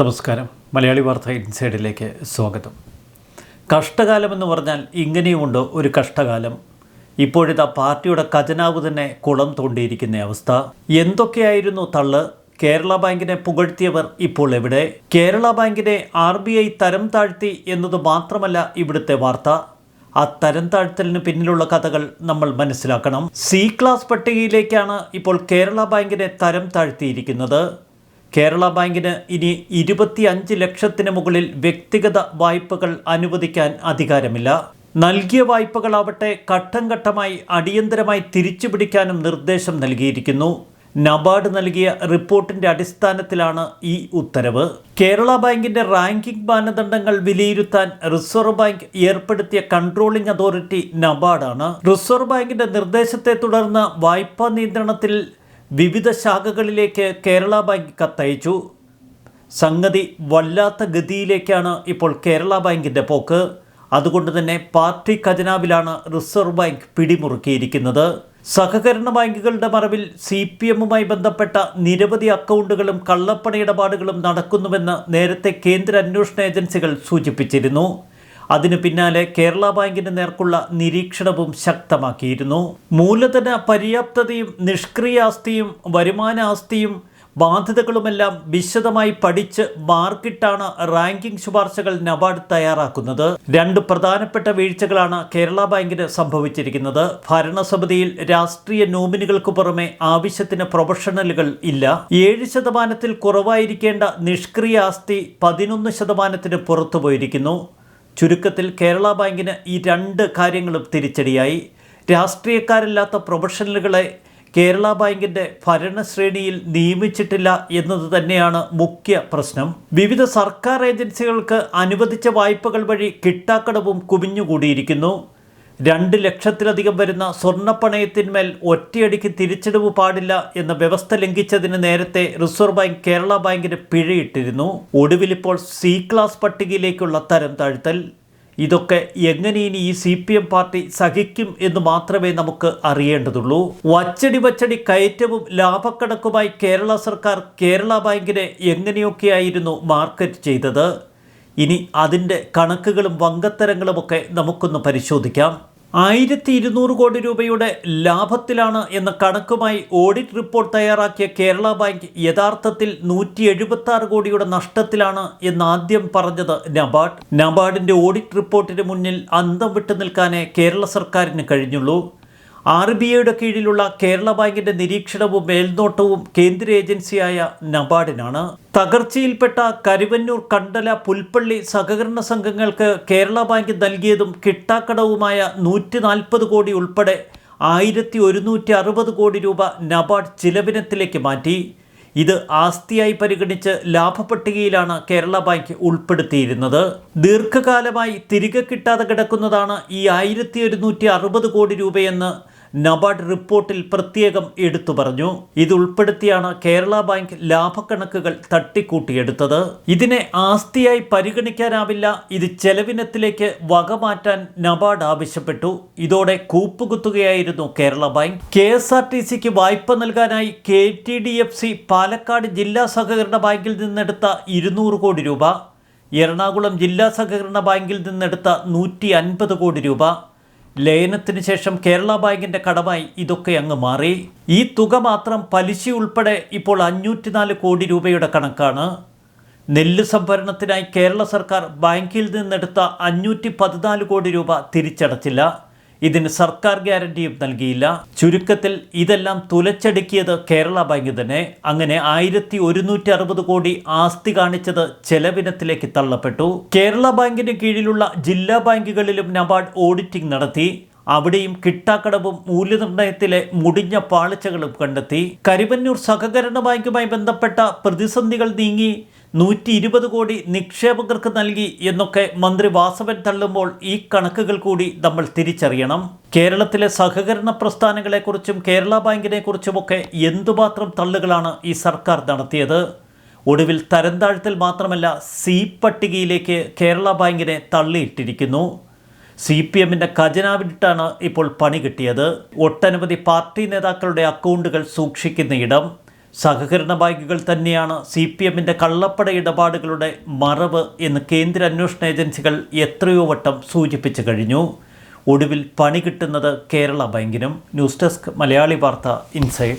നമസ്കാരം. മലയാളി വാർത്ത ഇൻസൈഡിലേക്ക് സ്വാഗതം. കഷ്ടകാലമെന്ന് പറഞ്ഞാൽ ഇങ്ങനെയുമുണ്ട് ഒരു കഷ്ടകാലം. ഇപ്പോഴത്തെ പാർട്ടിയുടെ ഖജനാവ് തന്നെ കുളം തോണ്ടിയിരിക്കുന്ന അവസ്ഥ. എന്തൊക്കെയായിരുന്നു തള്ള്? കേരള ബാങ്കിനെ പുകഴ്ത്തിയവർ ഇപ്പോൾ എവിടെ? കേരള ബാങ്കിനെ ആർ ബി ഐ തരം താഴ്ത്തി എന്നത് മാത്രമല്ല ഇവിടുത്തെ വാർത്ത. ആ തരം താഴ്ത്തലിന് പിന്നിലുള്ള കഥകൾ നമ്മൾ മനസ്സിലാക്കണം. സി ക്ലാസ് പട്ടികയിലേക്കാണ് ഇപ്പോൾ കേരള ബാങ്കിനെ തരം താഴ്ത്തിയിരിക്കുന്നത്. കേരള ബാങ്കിന് ഇനി ഇരുപത്തിയഞ്ച് ലക്ഷത്തിന് മുകളിൽ വ്യക്തിഗത വായ്പകൾ അനുവദിക്കാൻ അധികാരമില്ല. നൽകിയ വായ്പകളാവട്ടെ ഘട്ടം ഘട്ടമായി അടിയന്തരമായി തിരിച്ചുപിടിക്കാനും നിർദ്ദേശം നൽകിയിരിക്കുന്നു. നബാർഡ് നൽകിയ റിപ്പോർട്ടിന്റെ അടിസ്ഥാനത്തിലാണ് ഈ ഉത്തരവ്. കേരള ബാങ്കിന്റെ റാങ്കിംഗ് മാനദണ്ഡങ്ങൾ വിലയിരുത്താൻ റിസർവ് ബാങ്ക് ഏർപ്പെടുത്തിയ കൺട്രോളിംഗ് അതോറിറ്റി നബാർഡാണ്. റിസർവ് ബാങ്കിന്റെ നിർദ്ദേശത്തെ തുടർന്ന് വായ്പാ നിയന്ത്രണത്തിൽ വിവിധ ശാഖകളിലേക്ക് കേരള ബാങ്ക് കത്തയച്ചു. സംഗതി വല്ലാത്ത ഗതിയിലേക്കാണ് ഇപ്പോൾ കേരള ബാങ്കിന്റെ പോക്ക്. അതുകൊണ്ട് തന്നെ പാർട്ടി ഖജനാവിലാണ് റിസർവ് ബാങ്ക് പിടിമുറുക്കിയിരിക്കുന്നത്. സഹകരണ ബാങ്കുകളുടെ മറവിൽ സി പി എമ്മുമായി ബന്ധപ്പെട്ട നിരവധി അക്കൗണ്ടുകളും കള്ളപ്പണ ഇടപാടുകളും നടക്കുന്നുവെന്ന് നേരത്തെ കേന്ദ്ര അന്വേഷണ ഏജൻസികൾ സൂചിപ്പിച്ചിരുന്നു. അതിനു പിന്നാലെ കേരള ബാങ്കിന് നേർക്കുള്ള നിരീക്ഷണവും ശക്തമാക്കിയിരുന്നു. മൂലധന പര്യാപ്തതയും നിഷ്ക്രിയാസ്തിയും വരുമാന ആസ്തിയും ബാധ്യതകളുമെല്ലാം വിശദമായി പഠിച്ച് മാർക്കിട്ടാണ് റാങ്കിംഗ് ശുപാർശകൾ നബാർഡ് തയ്യാറാക്കുന്നത്. രണ്ട് പ്രധാനപ്പെട്ട വീഴ്ചകളാണ് കേരള ബാങ്കിന് സംഭവിച്ചിരിക്കുന്നത്. ഭരണസമിതിയിൽ രാഷ്ട്രീയ നോമിനികൾക്ക് പുറമെ ആവശ്യത്തിന് പ്രൊഫഷണലുകൾ ഇല്ല. ഏഴ് ശതമാനത്തിൽ കുറവായിരിക്കേണ്ട നിഷ്ക്രിയ ആസ്തി പതിനൊന്ന് ശതമാനത്തിന് പുറത്തുപോയിരിക്കുന്നു. ചുരുക്കത്തിൽ കേരള ബാങ്കിന് ഈ രണ്ട് കാര്യങ്ങളും തിരിച്ചടിയായി. രാഷ്ട്രീയക്കാരില്ലാത്ത പ്രൊഫഷണലുകളെ കേരള ബാങ്കിന്റെ ഭരണശ്രേണിയിൽ നിയമിച്ചിട്ടില്ല എന്നത് തന്നെയാണ് മുഖ്യ പ്രശ്നം. വിവിധ സർക്കാർ ഏജൻസികൾക്ക് അനുവദിച്ച വായ്പകൾ വഴി കിട്ടാക്കടവും കുമിഞ്ഞുകൂടിയിരിക്കുന്നു. രണ്ട് ലക്ഷത്തിലധികം വരുന്ന സ്വർണപ്പണയത്തിന്മേൽ ഒറ്റയടിക്ക് തിരിച്ചടവ് പാടില്ല എന്ന വ്യവസ്ഥ ലംഘിച്ചതിന് നേരത്തെ റിസർവ് ബാങ്ക് കേരള ബാങ്കിന് പിഴയിട്ടിരുന്നു. ഒടുവിൽ ഇപ്പോൾ സി ക്ലാസ് പട്ടികയിലേക്കുള്ള തരം താഴ്ത്തൽ. ഇതൊക്കെ എങ്ങനെ ഇനി ഈ സി പി എം പാർട്ടി സഹിക്കും എന്ന് മാത്രമേ നമുക്ക് അറിയേണ്ടതുള്ളൂ. വച്ചടി വച്ചടി കയറ്റവും ലാഭക്കണക്കുമായി കേരള സർക്കാർ കേരള ബാങ്കിനെ എങ്ങനെയൊക്കെയായിരുന്നു മാർക്കറ്റ് ചെയ്തത്? ഇനി അതിന്റെ കണക്കുകളും വങ്കത്തരങ്ങളുമൊക്കെ നമുക്കൊന്ന് പരിശോധിക്കാം. ആയിരത്തി ഇരുന്നൂറ് കോടി രൂപയുടെ ലാഭത്തിലാണ് എന്ന കണക്കുമായി ഓഡിറ്റ് റിപ്പോർട്ട് തയ്യാറാക്കിയ കേരള ബാങ്ക് യഥാർത്ഥത്തിൽ നൂറ്റി എഴുപത്തി ആറ് കോടിയുടെ നഷ്ടത്തിലാണ് എന്ന് ആദ്യം പറഞ്ഞത് നബാർഡ്. നബാർഡിന്റെ ഓഡിറ്റ് റിപ്പോർട്ടിന് മുന്നിൽ അന്തം വിട്ടു നിൽക്കാനേ കേരള സർക്കാരിന് കഴിഞ്ഞുള്ളൂ. ആർ ബി ഐയുടെ കീഴിലുള്ള കേരള ബാങ്കിന്റെ നിരീക്ഷണവും മേൽനോട്ടവും കേന്ദ്ര ഏജൻസിയായ നബാർഡിനാണ്. തകർച്ചയിൽപ്പെട്ട കരുവന്നൂർ കണ്ടല പുൽപ്പള്ളി സഹകരണ സംഘങ്ങൾക്ക് കേരള ബാങ്ക് നൽകിയതും കിട്ടാക്കടവുമായ നൂറ്റി നാൽപ്പത് കോടി ഉൾപ്പെടെ ആയിരത്തി ഒരുന്നൂറ്റി അറുപത് കോടി രൂപ നബാർഡ് ചിലവിനത്തിലേക്ക് മാറ്റി. ഇത് ആസ്തിയായി പരിഗണിച്ച് ലാഭപട്ടികയിലാണ് കേരള ബാങ്ക് ഉൾപ്പെടുത്തിയിരുന്നത്. ദീർഘകാലമായി തിരികെ കിട്ടാതെ കിടക്കുന്നതാണ് ഈ ആയിരത്തി കോടി രൂപയെന്ന് നബാർഡ് റിപ്പോർട്ടിൽ പ്രത്യേകം എടുത്തു പറഞ്ഞു. ഇതുൾപ്പെടുത്തിയാണ് കേരള ബാങ്ക് ലാഭക്കണക്കുകൾ തട്ടിക്കൂട്ടിയെടുത്തത്. ഇതിനെ ആസ്തിയായി പരിഗണിക്കാനാവില്ല. ഇത് ചെലവിനത്തിലേക്ക് വകമാറ്റാൻ നബാർഡ് ആവശ്യപ്പെട്ടു. ഇതോടെ കൂപ്പുകുത്തുകയായിരുന്നു Kerala bank. K S R T സിക്ക് വായ്പ നൽകാനായി K T D F C Palakkad ജില്ലാ സഹകരണ ബാങ്കിൽ നിന്നെടുത്ത ഇരുന്നൂറ് കോടി രൂപ. എറണാകുളം ജില്ലാ സഹകരണ ബാങ്കിൽ നിന്നെടുത്ത നൂറ്റി അൻപത് കോടി രൂപ. ലയനത്തിന് ശേഷം കേരള ബാങ്കിന്റെ കടമായി ഇതൊക്കെ അങ്ങ് മാറി. ഈ തുക മാത്രം പലിശ ഉൾപ്പെടെ ഇപ്പോൾ അഞ്ഞൂറ്റിനാല് കോടി രൂപയുടെ കണക്കാണ്. നെല്ല് സംഭരണത്തിനായി കേരള സർക്കാർ ബാങ്കിൽ നിന്നെടുത്ത അഞ്ഞൂറ്റി പതിനാല് കോടി രൂപ തിരിച്ചടച്ചില്ല. ഇതിന് സർക്കാർ ഗ്യാരണ്ടിയും നൽകിയില്ല. ചുരുക്കത്തിൽ ഇതെല്ലാം തുലച്ചടുക്കിയത് കേരള ബാങ്ക് തന്നെ. അങ്ങനെ ആയിരത്തി ഒരുന്നൂറ്റി അറുപത് കോടി ആസ്തി കാണിച്ചത് ചെലവിനത്തിലേക്ക് തള്ളപ്പെട്ടു. കേരള ബാങ്കിന് കീഴിലുള്ള ജില്ലാ ബാങ്കുകളിലും നബാർഡ് ഓഡിറ്റിംഗ് നടത്തി. അവിടെയും കിട്ടാക്കടവും മൂല്യനിർണയത്തിലെ മുടിഞ്ഞ പാളിച്ചകളും കണ്ടെത്തി. കരിമന്നൂർ സഹകരണ ബാങ്കുമായി ബന്ധപ്പെട്ട പ്രതിസന്ധികൾ നീങ്ങി. നൂറ്റി ഇരുപത് കോടി നിക്ഷേപകർക്ക് നൽകി എന്നൊക്കെ മന്ത്രി വാസവൻ തള്ളുമ്പോൾ ഈ കണക്കുകൾ കൂടി നമ്മൾ തിരിച്ചറിയണം. കേരളത്തിലെ സഹകരണ പ്രസ്ഥാനങ്ങളെക്കുറിച്ചും കേരള ബാങ്കിനെക്കുറിച്ചുമൊക്കെ എന്തുമാത്രം തള്ളുകളാണ് ഈ സർക്കാർ നടത്തിയത്? ഒടുവിൽ തരംതാഴ്ത്തിൽ മാത്രമല്ല സി പട്ടികയിലേക്ക് കേരള ബാങ്കിനെ തള്ളിയിട്ടിരിക്കുന്നു. സി പി എമ്മിന്റെ ഖജനാവിട്ടാണ് ഇപ്പോൾ പണി കിട്ടിയത്. ഒട്ടനവധി പാർട്ടി നേതാക്കളുടെ അക്കൗണ്ടുകൾ സൂക്ഷിക്കുന്ന ഇടം. സഹകരണ ബാങ്കുകൾ തന്നെയാണ് സി പി എമ്മിന്റെ കള്ളപ്പട ഇടപാടുകളുടെ മറവ് എന്ന് കേന്ദ്ര അന്വേഷണ ഏജൻസികൾ എത്രയോ വട്ടം സൂചിപ്പിച്ചു കഴിഞ്ഞു. ഒടുവിൽ പണി കിട്ടുന്നത് കേരള ബാങ്കിനും. ന്യൂസ് ഡെസ്ക് മലയാളി വാർത്ത ഇൻസൈഡ്.